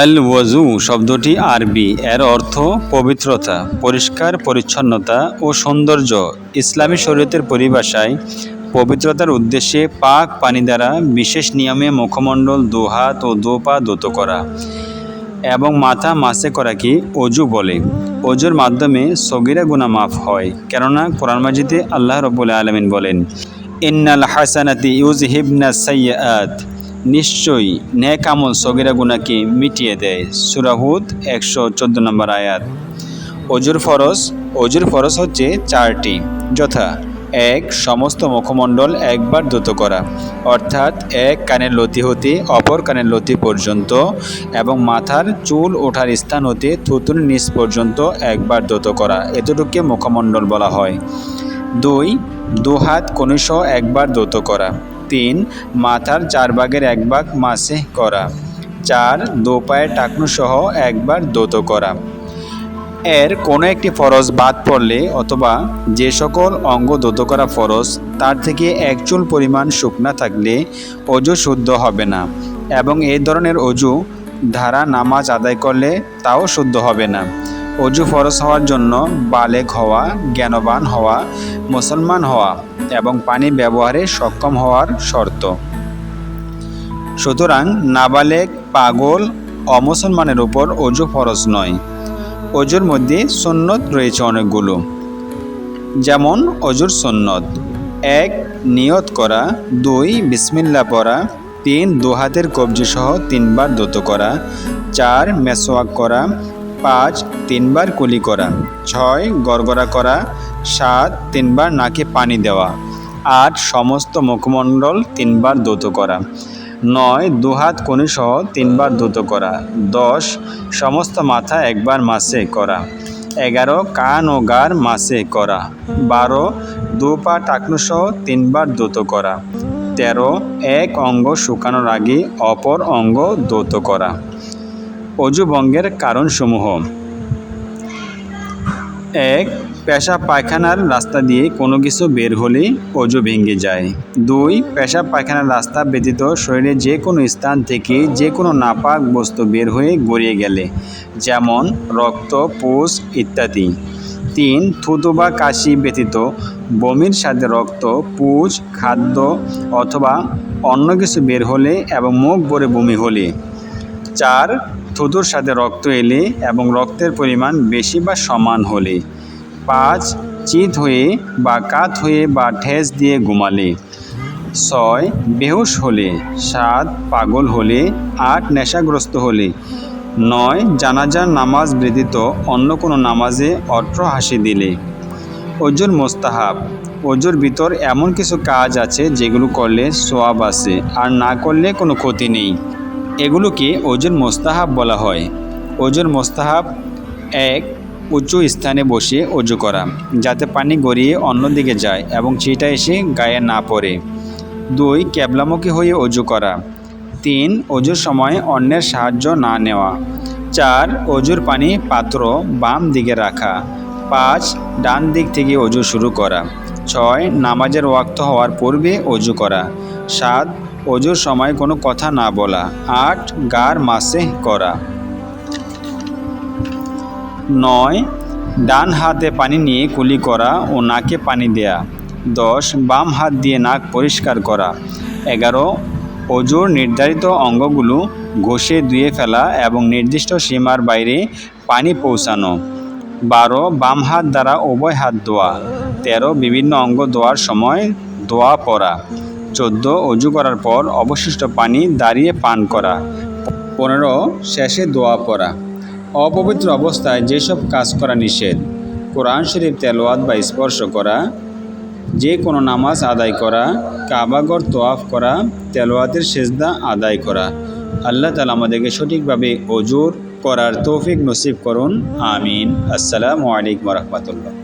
আল ওয়াজু শব্দটি আরবি। এর অর্থ পবিত্রতা, পরিষ্কার, পরিচ্ছন্নতা ও সৌন্দর্য। ইসলামী শরীয়তের পরিভাষায় পবিত্রতার উদ্দেশ্যে পাক পানি দ্বারা বিশেষ নিয়মে মুখমণ্ডল দুহাত ও দু পা দত করা এবং মাথা মাসে করাকে অজু বলে। অজুর মাধ্যমে সগিরা গুনা মাফ হয়। কেননা কোরআন মাজিদে আল্লাহ রব্বুল আলমিন বলেন, ইন্নাল হাসানাতি ইউজ হিবনা সাইয়াত নিশ্চয়ই নেক আমল সগিরা গুনাকে মিটিয়ে দেয় সুরাহুদ একশো চোদ্দ নম্বর আয়াত। অজুর ফরজ অজুর ফরজ হচ্ছে চারটি। যথা, এক, সমস্ত মুখমণ্ডল একবার দ্রুত করা, অর্থাৎ এক কানের লতি হতে অপর কানের লতি পর্যন্ত এবং মাথার চুল ওঠার স্থান হতে থুতুর নিচ পর্যন্ত একবার দ্রুত করা, এতটুকুকে মুখমণ্ডল বলা হয়। দুই, দুহাত কনিষ্ঠ একবার দ্রুত করা। তিন, মাথার চার ভাগের এক ভাগ মাসে করা। চার, দো পায়ের টাকনু সহ একবার দ্রুত করা। এর কোনো একটি ফরজ বাদ পড়লে অথবা যে সকল অঙ্গ দ্রুত করা ফরজ, তার থেকে এক চুল পরিমাণ শুকনা থাকলে অজু শুদ্ধ হবে না এবং এই ধরনের অজু ধারা নামাজ আদায় করলে তাও শুদ্ধ হবে না। অজু ফরজ হওয়ার জন্য বালেক হওয়া, জ্ঞানবান হওয়া, মুসলমান হওয়া এবং পানি ব্যবহারে সক্ষম হওয়ার শর্ত। সুতরাং নাবালেক পাগল, অমুসলমানের উপর অজু ফরজ নয়। অজুর মধ্যে সন্ন্যত রয়েছে অনেকগুলো। যেমন অজুর সন্ন্যত এক, নিয়ত করা। দুই, বিসমিল্লা পড়া। তিন, দুহাতের কবজি সহ তিনবার দত করা। চার মেসোয়াক করা। পাঁচ, তিনবার কুলি করা। ছয়, গড়গড়া করা। সাত, তিনবার নাকে পানি দেওয়া। আট, সমস্ত মুখমণ্ডল তিনবার দত করা। নয়, দুহাত সহ তিনবার দ্রুত করা। দশ, সমস্ত মাথা একবার মাসে করা। এগারো, কান ও গার মাসে করা। বারো দু পা সহ তিনবার দ্রুত করা। তেরো, এক অঙ্গ শুকানোর আগে অপর অঙ্গ দ্রুত করা। অজু ভঙ্গের কারণসমূহ। এক পেশাব পায়খানার রাস্তা দিয়ে কোনো কিছু বের হলে অজু ভেঙে যায়। দুই পেশাব পায়খানার রাস্তা ব্যতীত শরীরে যে কোনো স্থান থেকে যে কোনো নাপাক বস্তু বের হয়ে গড়িয়ে গেলে, যেমন রক্ত, পুষ ইত্যাদি। তিন, থুতু বা কাশি ব্যতীত বমির সাথে রক্ত, পুষ, খাদ্য অথবা অন্য কিছু বের হলে এবং মুখ ভরে বমি হলে। চার থুতুর সাথে রক্ত এলে এবং রক্তের পরিমাণ বেশি বা সমান হলে। পাঁচ, চিত হয়ে বা কাত হয়ে বা ঠেস দিয়ে ঘুমালে। ছয়, বেহুশ হলে। সাত, পাগল হলে। আট, নেশাগ্রস্ত হলে। নয়, জানাজার নামাজ ব্যতীত অন্য কোনো নামাজে অট্র হাসি দিলে। অজুর মোস্তাহাব। অজুর ভিতর এমন কিছু কাজ আছে যেগুলো করলে সোয়াব আছে আর না করলে কোনো ক্ষতি নেই। এগুলোকে ওজন মোস্তাহাব বলা হয়। ওজন মোস্তাহাব এক উঁচু স্থানে বসে অজু করা, যাতে পানি গড়িয়ে অন্যদিকে যায় এবং চিটা এসে গায়ে না পড়ে। দুই, ক্যাবলামুখী হয়ে অজু করা। তিন, অজুর সময় অন্যের সাহায্য না নেওয়া। চার, অজুর পানি পাত্র বাম দিকে রাখা। পাঁচ, ডান দিক থেকে অজু শুরু করা। ছয়, নামাজের ওয়াক্ত হওয়ার পূর্বে অজু করা। সাত অজুর সময় কোনো কথা না বলা। আট, গার মাসে করা। নয়, ডান হাতে পানি নিয়ে কুলি করা ও নাকে পানি দেয়া। দশ, বাম হাত দিয়ে নাক পরিষ্কার করা। এগারো, অজুর নির্ধারিত অঙ্গগুলো ঘষে ধুয়ে ফেলা এবং নির্দিষ্ট সীমার বাইরে পানি পৌঁছানো। বারো, বাম হাত দ্বারা উভয় হাত ধোয়া। তেরো, বিভিন্ন অঙ্গ ধোয়ার সময় ধোয়া পড়া চোদ্দ অজু করার পর অবশিষ্ট পানি দাঁড়িয়ে পান করা। পনেরো, শেষে দোয়া পড়া। অপবিত্র অবস্থায় যেসব কাজ করা নিষেধ, কোরআন শরীফ তেলোয়াত বা স্পর্শ করা যে কোনো নামাজ আদায় করা কাবাগর তোয়াফ করা তেলোয়াতের সেজদা আদায় করা। আল্লাহ তালা আমাদেরকে সঠিকভাবে অজুর করার তৌফিক নসিব করুন, আমিন। আসসালামু আলাইকুম রহমতুল্লাহ।